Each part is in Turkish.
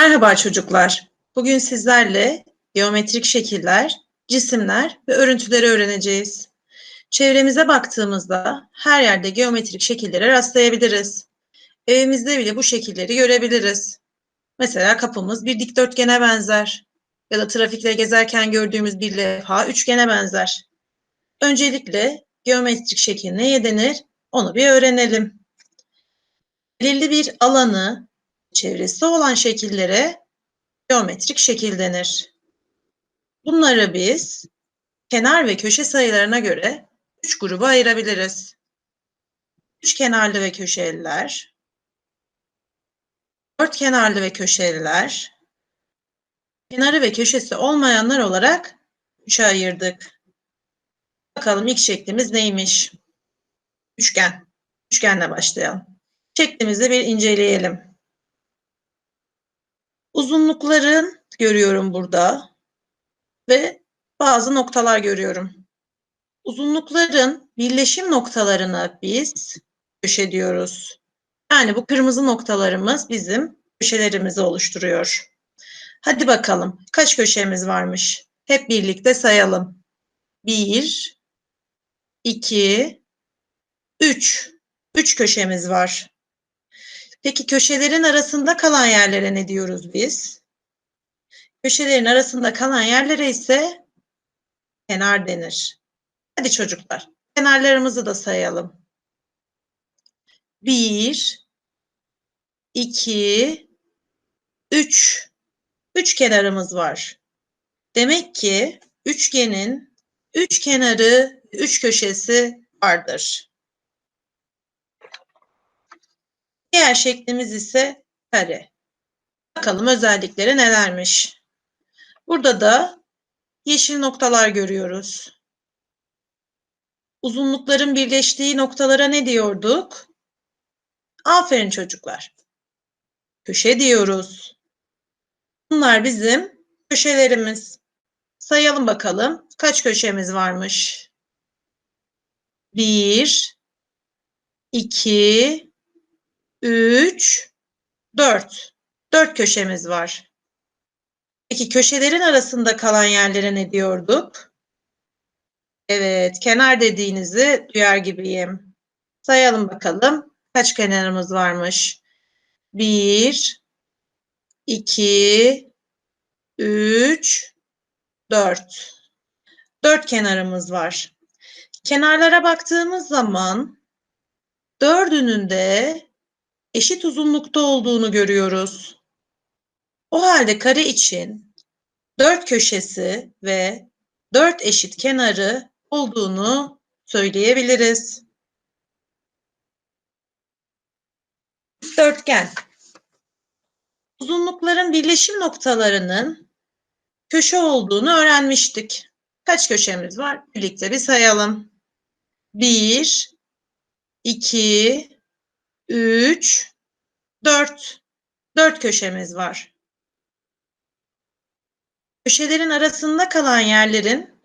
Merhaba çocuklar. Bugün sizlerle geometrik şekiller, cisimler ve örüntüleri öğreneceğiz. Çevremize baktığımızda her yerde geometrik şekillere rastlayabiliriz. Evimizde bile bu şekilleri görebiliriz. Mesela kapımız bir dikdörtgene benzer ya da trafikte gezerken gördüğümüz bir levha üçgene benzer. Öncelikle geometrik şekil neye denir? Onu bir öğrenelim. Belirli bir alanı çevresi olan şekillere geometrik şekil denir. Bunları biz kenar ve köşe sayılarına göre üç gruba ayırabiliriz. Üç kenarlı ve köşeliler, dört kenarlı ve köşeliler, kenarı ve köşesi olmayanlar olarak üçe ayırdık. Bakalım ilk şeklimiz neymiş? Üçgen. Üçgenle başlayalım. Şeklimizi bir inceleyelim. Uzunlukların görüyorum burada ve bazı noktalar görüyorum. Uzunlukların birleşim noktalarına biz köşe diyoruz. Yani bu kırmızı noktalarımız bizim köşelerimizi oluşturuyor. Hadi bakalım kaç köşemiz varmış? Hep birlikte sayalım. 1, 2, 3. 3 köşemiz var. Peki köşelerin arasında kalan yerlere ne diyoruz biz? Köşelerin arasında kalan yerlere ise kenar denir. Hadi çocuklar, kenarlarımızı da sayalım. Bir, iki, üç. Üç kenarımız var. Demek ki üçgenin üç kenarı, üç köşesi vardır. Diğer şeklimiz ise kare. Bakalım özellikleri nelermiş. Burada da yeşil noktalar görüyoruz. Uzunlukların birleştiği noktalara ne diyorduk? Aferin çocuklar. Köşe diyoruz. Bunlar bizim köşelerimiz. Sayalım bakalım kaç köşemiz varmış? Bir, iki, 3, 4. 4 köşemiz var. Peki köşelerin arasında kalan yerlere ne diyorduk? Evet, kenar dediğinizi duyar gibiyim. Sayalım bakalım. Kaç kenarımız varmış? 1, 2, 3, 4. 4 kenarımız var. Kenarlara baktığımız zaman dördünün de eşit uzunlukta olduğunu görüyoruz. O halde kare için dört köşesi ve dört eşit kenarı olduğunu söyleyebiliriz. Dörtgen. Uzunlukların birleşim noktalarının köşe olduğunu öğrenmiştik. Kaç köşemiz var? Birlikte bir sayalım. 1, 2, 3, 4. 4 köşemiz var. Köşelerin arasında kalan yerlerin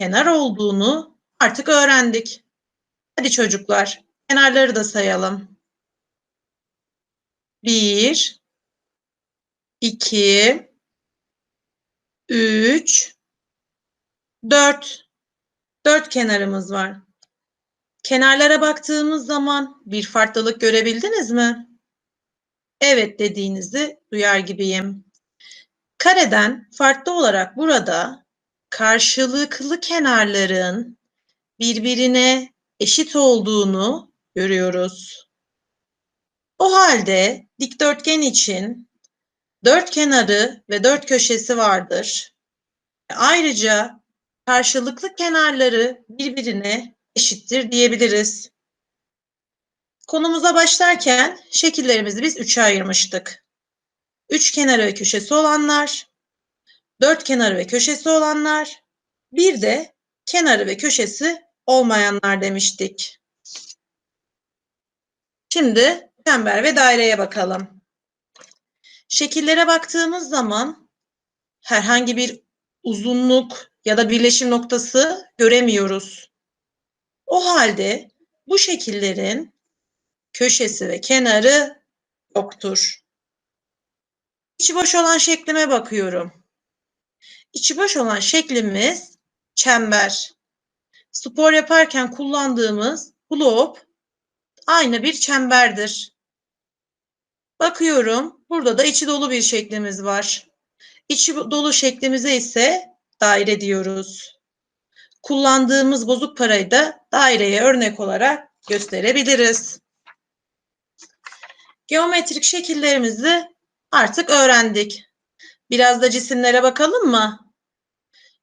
kenar olduğunu artık öğrendik. Hadi çocuklar, kenarları da sayalım. 1, 2, 3, 4. 4 kenarımız var. Kenarlara baktığımız zaman bir farklılık görebildiniz mi? Evet dediğinizi duyar gibiyim. Kareden farklı olarak burada karşılıklı kenarların birbirine eşit olduğunu görüyoruz. O halde dikdörtgen için dört kenarı ve dört köşesi vardır. Ayrıca karşılıklı kenarları birbirine eşittir diyebiliriz. Konumuza başlarken şekillerimizi biz üçe ayırmıştık. Üç kenarı ve köşesi olanlar, dört kenarı ve köşesi olanlar, bir de kenarı ve köşesi olmayanlar demiştik. Şimdi çember ve daireye bakalım. Şekillere baktığımız zaman herhangi bir uzunluk ya da birleşim noktası göremiyoruz. O halde bu şekillerin köşesi ve kenarı yoktur. İçi boş olan şeklime bakıyorum. İçi boş olan şeklimiz çember. Spor yaparken kullandığımız glob aynı bir çemberdir. Bakıyorum. Burada da içi dolu bir şeklimiz var. İçi dolu şeklimize ise daire diyoruz. Kullandığımız bozuk parayı da daireye örnek olarak gösterebiliriz. Geometrik şekillerimizi artık öğrendik. Biraz da cisimlere bakalım mı?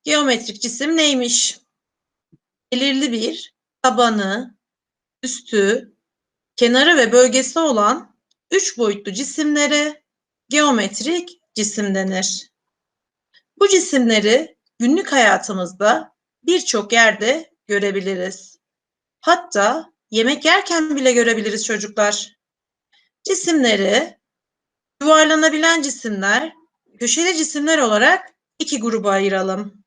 Geometrik cisim neymiş? Belirli bir tabanı, üstü, kenarı ve bölgesi olan üç boyutlu cisimlere geometrik cisim denir. Bu cisimleri günlük hayatımızda birçok yerde görebiliriz. Hatta yemek yerken bile görebiliriz çocuklar. Cisimleri yuvarlanabilen cisimler, köşeli cisimler olarak iki gruba ayıralım.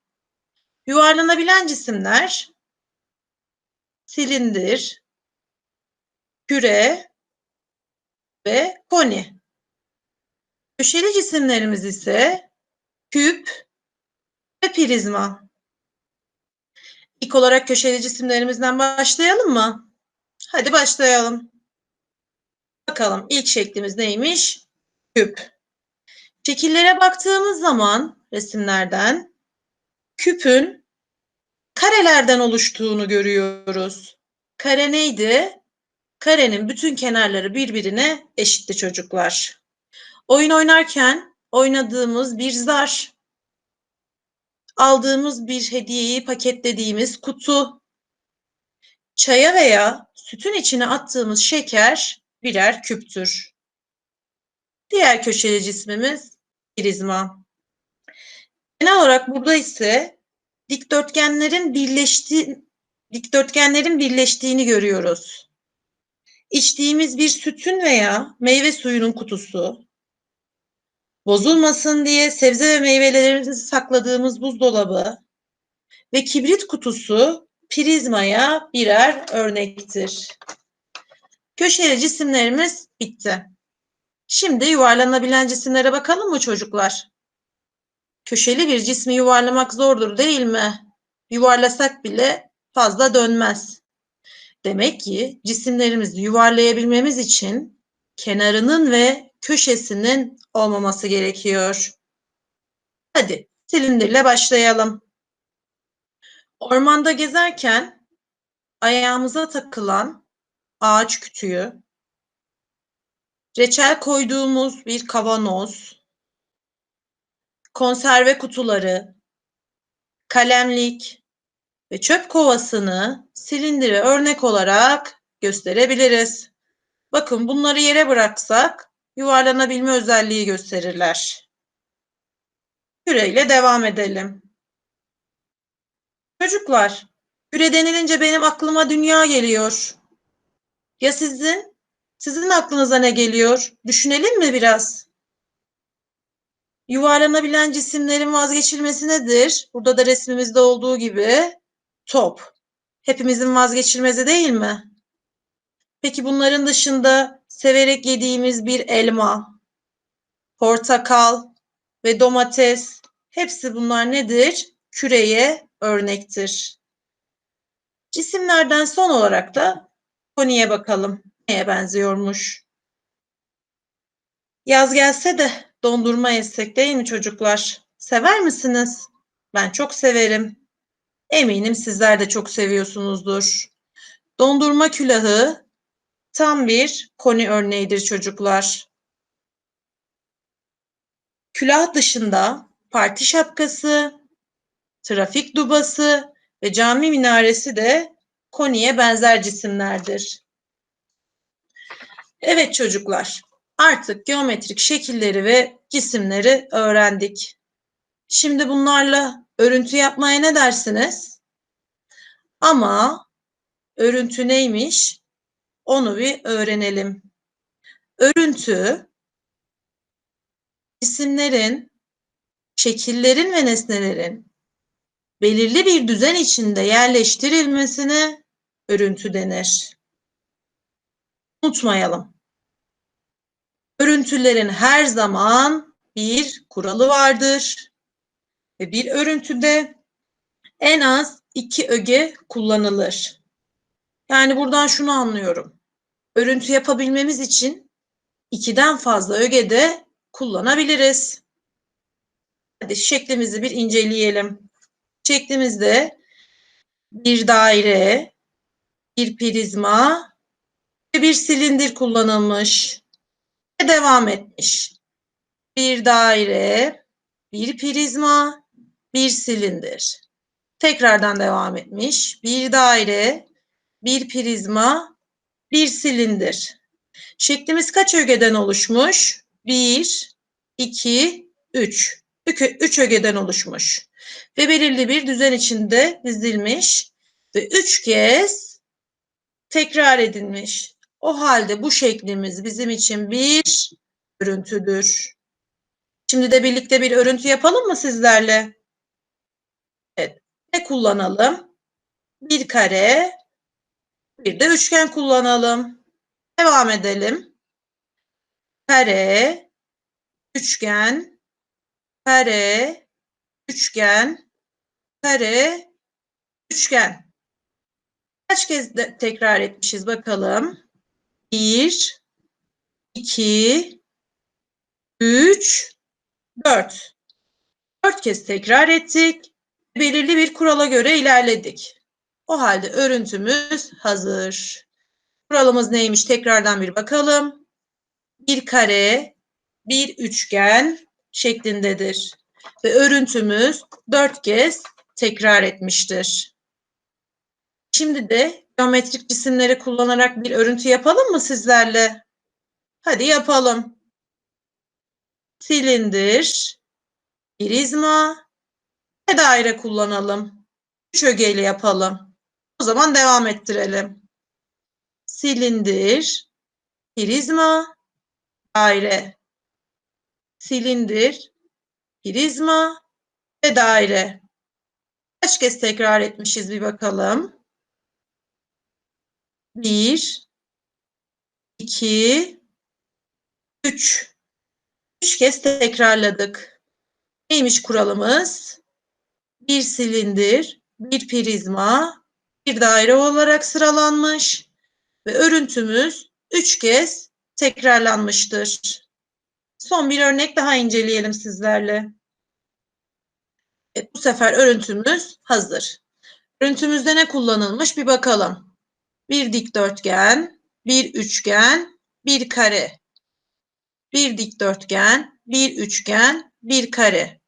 Yuvarlanabilen cisimler silindir, küre ve koni. Köşeli cisimlerimiz ise küp ve prizma. İlk olarak köşeli cisimlerimizden başlayalım mı? Hadi başlayalım. Bakalım ilk şeklimiz neymiş? Küp. Şekillere baktığımız zaman resimlerden küpün karelerden oluştuğunu görüyoruz. Kare neydi? Karenin bütün kenarları birbirine eşitti çocuklar. Oyun oynarken oynadığımız bir zar, aldığımız bir hediyeyi paketlediğimiz kutu, çaya veya sütün içine attığımız şeker birer küptür. Diğer köşeli cismimiz prizma. Genel olarak burada ise dikdörtgenlerin birleştiği dikdörtgenlerin birleştiğini görüyoruz. İçtiğimiz bir sütün veya meyve suyunun kutusu, bozulmasın diye sebze ve meyvelerimizi sakladığımız buzdolabı ve kibrit kutusu prizmaya birer örnektir. Köşeli cisimlerimiz bitti. Şimdi yuvarlanabilen cisimlere bakalım mı çocuklar? Köşeli bir cismi yuvarlamak zordur değil mi? Yuvarlasak bile fazla dönmez. Demek ki cisimlerimizi yuvarlayabilmemiz için kenarının ve köşesinin olmaması gerekiyor. Hadi silindirle başlayalım. Ormanda gezerken ayağımıza takılan ağaç kütüğü, reçel koyduğumuz bir kavanoz, konserve kutuları, kalemlik ve çöp kovasını silindire örnek olarak gösterebiliriz. Bakın bunları yere bıraksak yuvarlanabilme özelliği gösterirler. Küreyle devam edelim. Çocuklar, küre denilince benim aklıma dünya geliyor. Ya sizin? Sizin aklınıza ne geliyor? Düşünelim mi biraz? Yuvarlanabilen cisimlerin vazgeçilmesi nedir? Burada da resmimizde olduğu gibi top. Hepimizin vazgeçilmezi değil mi? Peki bunların dışında severek yediğimiz bir elma, portakal ve domates hepsi bunlar nedir? Küreye örnektir. Cisimlerden son olarak da koniye bakalım. Neye benziyormuş? Yaz gelse de dondurma yesek değil mi çocuklar? Sever misiniz? Ben çok severim. Eminim sizler de çok seviyorsunuzdur. Dondurma külahı tam bir koni örneğidir çocuklar. Külah dışında parti şapkası, trafik dubası ve cami minaresi de koniye benzer cisimlerdir. Evet çocuklar, artık geometrik şekilleri ve cisimleri öğrendik. Şimdi bunlarla örüntü yapmaya ne dersiniz? Ama örüntü neymiş? Onu bir öğrenelim. Örüntü cisimlerin, şekillerin ve nesnelerin belirli bir düzen içinde yerleştirilmesine örüntü denir. Unutmayalım. Örüntülerin her zaman bir kuralı vardır. Ve bir örüntüde en az iki öge kullanılır. Yani buradan şunu anlıyorum. Örüntü yapabilmemiz için ikiden fazla öge de kullanabiliriz. Hadi şeklimizi bir inceleyelim. Şeklimizde bir daire, bir prizma ve bir silindir kullanılmış ve devam etmiş. Bir daire, bir prizma, bir silindir. Tekrardan devam etmiş. Bir daire, bir prizma, bir silindir. Şeklimiz kaç ögeden oluşmuş? 1, 2, 3. 3 ögeden oluşmuş. Ve belirli bir düzen içinde dizilmiş ve 3 kez tekrar edilmiş. O halde bu şeklimiz bizim için bir örüntüdür. Şimdi de birlikte bir örüntü yapalım mı sizlerle? Evet. Ne kullanalım? Bir kare, bir de üçgen kullanalım. Devam edelim. Kare, üçgen, kare, üçgen, kare, üçgen. Kaç kez de tekrar etmişiz bakalım. 1, 2, 3, 4. 4 kez tekrar ettik. Belirli bir kurala göre ilerledik. O halde örüntümüz hazır. Kuralımız neymiş? Tekrardan bir bakalım. Bir kare, bir üçgen şeklindedir. Ve örüntümüz dört kez tekrar etmiştir. Şimdi de geometrik cisimleri kullanarak bir örüntü yapalım mı sizlerle? Hadi yapalım. Silindir, prizma ve daire kullanalım. Üç ögeyle yapalım. O zaman devam ettirelim. Silindir, prizma, daire. Silindir, prizma ve daire. Kaç kez tekrar etmişiz bir bakalım. Bir, iki, üç. Üç kez tekrarladık. Neymiş kuralımız? Bir silindir, bir prizma, bir daire olarak sıralanmış ve örüntümüz üç kez tekrarlanmıştır. Son bir örnek daha inceleyelim sizlerle. Evet, bu sefer örüntümüz hazır. Örüntümüzde ne kullanılmış bir bakalım. Bir dikdörtgen, bir üçgen, bir kare. Bir dikdörtgen, bir üçgen, bir kare.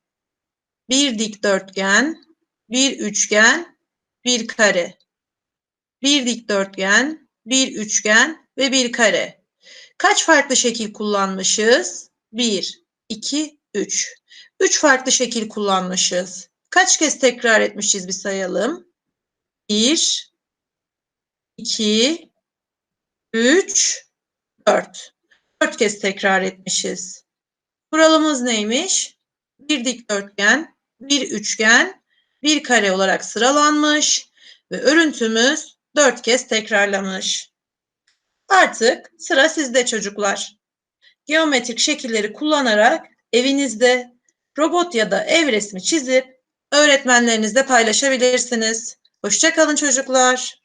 Bir dikdörtgen, bir üçgen, bir kare. Bir dikdörtgen, bir üçgen ve bir kare. Kaç farklı şekil kullanmışız? 1, 2, 3. 3 farklı şekil kullanmışız. Kaç kez tekrar etmişiz bir sayalım. 1, 2, 3, 4. 4 kez tekrar etmişiz. Kuralımız neymiş? Bir dikdörtgen, bir üçgen, bir kare olarak sıralanmış ve örüntümüz 4 kez tekrarlamış. Artık sıra sizde çocuklar. Geometrik şekilleri kullanarak evinizde robot ya da ev resmi çizip öğretmenlerinizle paylaşabilirsiniz. Hoşçakalın çocuklar.